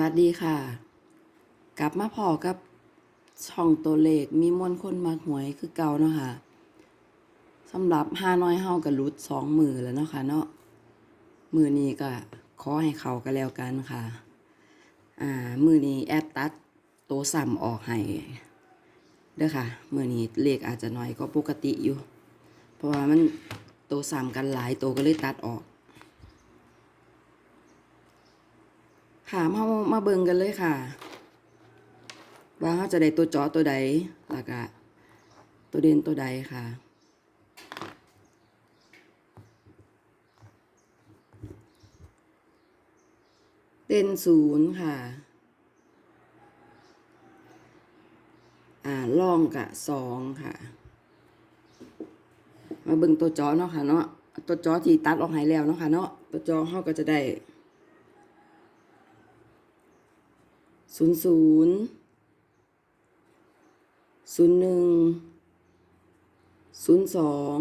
วัสดีค่ะ กลับมาพอกับช่องตัวเลขมีมวลคนมากหวยคือเก่าเนาะค่ะสำหรับห้าน้อยเฮากับรุดสองมือแล้วเนาะค่ะเนาะมือนี้ก็ขอให้เขาก็แล้วกันค่ะ อ่า มือนี้แอดตัดโตวสัมออกให้เด้อค่ะมือนี้เลขอาจจะน้อยก็ปกติอยู่ เพราะว่ามันโตวสัมกันหลายโตวก็เลยตัดออก ค่ะมามาเบิ่งกันเลยค่ะ ว่าเขาจะได้ตัวจอตัวใดแล้วก็ตัวเด่นตัวใดค่ะเด่นศูนย์ค่ะ อ่าล่องกะสองค่ะ มาเบิ่งตัวจอเนาะค่ะเนาะตัวจอที่ตัดออกหายแล้วเนาะค่ะเนาะตัวจอเขาก็จะได้ ศูนย์ศูนย์ศูนย์หนึ่งศูนย์สอง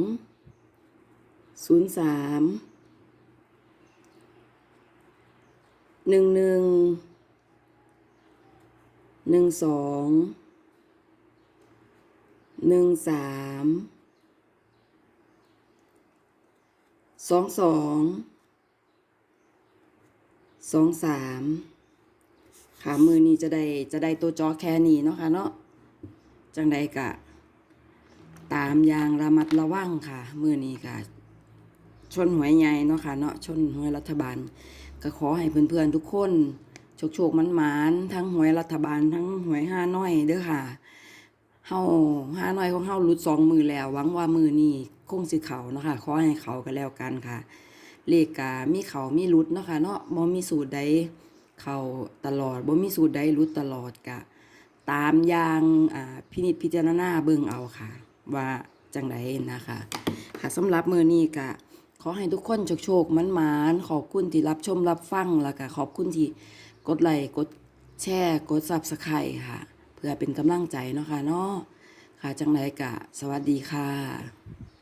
ศูนย์สามหนึ่งหนึ่งหนึ่งสองหนึ่งสามสองสองสองสาม ค่ะมือนี้จะได้จะได้ตัวจอแค่นี้เนาะค่ะเนาะจังใดกะ ตามยางระมัดระวังค่ะ มือนี้ค่ะ ชนหวยใหญ่เนาะค่ะเนาะชนหวยรัฐบาล ก็ขอให้เพื่อนๆทุกคนโชคโชคมันหมานทั้งหวยรัฐบาลทั้งหวยห้าน้อยเด้อค่ะเฮาห้าน้อยของเฮาลุดสองมือแล้วหวังว่ามือนี้คงสิเขาเนาะค่ะขอให้เขากันแล้วกันค่ะ เลขกามีเขามีลุดเนาะค่ะเนาะบ่มีสูตรใด เข้าตลอดบ่มีสูตรใดรู้ตลอดกะ ตามอย่างอ่าพินิจพิจารณาเบิ่งเอาค่ะ ว่าจังไดนะคะ ค่ะสำหรับมื้อนี้กะขอให้ทุกคนโชคๆมันมานขอบคุณที่รับชมรับฟังแล้วก็ขอบคุณที่กดไลค์กดแชร์กด Subscribe ค่ะ เพื่อเป็นกำลังใจเนาะค่ะเนาะค่ะจังไดกะ สวัสดีค่ะ